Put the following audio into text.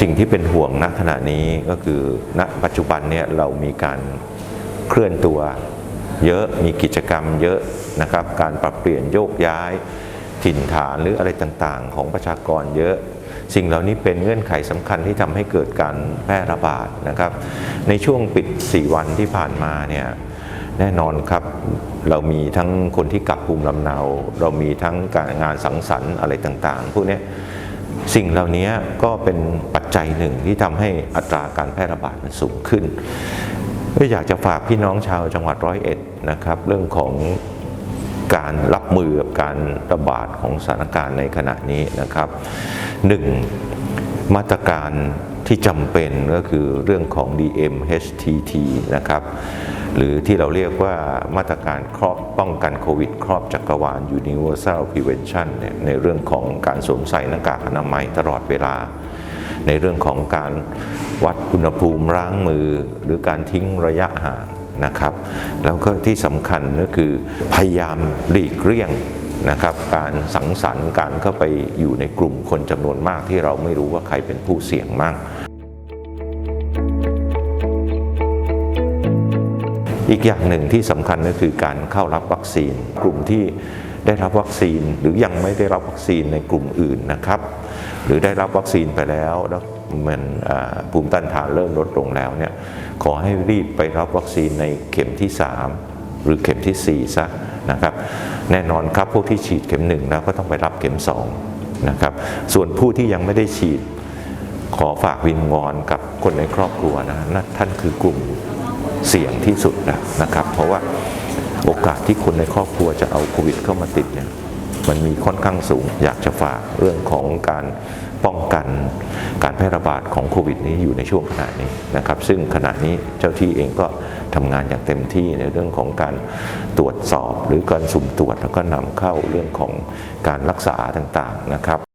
สิ่งที่เป็นห่วงณขณะนี้ก็คือณปัจจุบันเนี่ยเรามีการเคลื่อนตัวเยอะมีกิจกรรมเยอะนะครับ การปรับเปลี่ยนโยกย้ายถิ่นฐานหรืออะไรต่างๆ ของประชากรเยอะ สิ่งเหล่านี้เป็นเงื่อนไขสำคัญที่ทำให้เกิดการแพร่ระบาดนะครับ ในช่วงปิด 4 วันที่ผ่านมาเนี่ยแน่นอนครับเรามีทั้งคนที่กลับภูมิลำเนา เรามีทั้งการงานสังสรรค์อะไรต่างๆพวกนี้ สิ่งเหล่านี้ก็เป็นปัจจัยหนึ่งที่ทำให้อัตราการแพร่ระบาดมันสูงขึ้นก็อยากจะฝากพี่น้องชาวจังหวัดร้อยเอ็ดนะครับ เรื่องของการรับมือกับการระบาดของสถานการณ์ในขณะนี้นะครับหนึ่งมาตรการที่จำเป็นก็คือเรื่องของ DMHTT นะครับ หรือที่เราเรียกว่ามาตรการครอบป้องกันโควิด ครอบจักรวาล Universal Prevention เนี่ยในเรื่องของการสวมใส่หน้ากากอนามัยตลอดเวลา ในเรื่องของการวัดอุณหภูมิล้างมือ หรือการทิ้งระยะห่างนะครับ แล้วก็ที่สำคัญก็คือพยายามหลีกเลี่ยงนะครับการสังสรรค์การเข้าไปอยู่ในกลุ่มคนจำนวนมากที่เราไม่รู้ว่าใครเป็นผู้เสี่ยงมั่ง อีกอย่างหนึ่งที่สำคัญก็คือการเข้ารับวัคซีน กลุ่มที่ได้รับวัคซีนหรือยังไม่ได้รับวัคซีนในกลุ่มอื่นนะครับ หรือได้รับวัคซีนไปแล้วแล้วมันภูมิต้านทานเริ่มลดลงแล้วเนี่ยขอให้รีบไปรับวัคซีนในเข็มที่ 3 หรือเข็มทีสี่4 ซะนะครับ แน่นอนครับพวกที่ฉีดเข็มหนึ่งแล้วก็ต้องไปรับเข็ม 2 นะครับ ส่วนผู้ที่ยังไม่ได้ฉีดขอฝากวิงวอนกับคนในครอบครัวนะนั่นท่านคือกลุ่ม เสี่ยงที่สุดนะนะครับ เพราะว่าโอกาสที่คนในครอบครัวจะเอาโควิดเข้ามาติดเนี่ยมันมีค่อนข้างสูง อยากจะฝากเรื่องของการป้องกันการแพร่ระบาดของโควิดนี้อยู่ในช่วงขณะนี้นะครับ ซึ่งขณะนี้เจ้าที่เองก็ทำงานอย่างเต็มที่ในเรื่องของการตรวจสอบ หรือการสุ่มตรวจแล้วก็นำเข้าเรื่องของการรักษาต่างๆนะครับ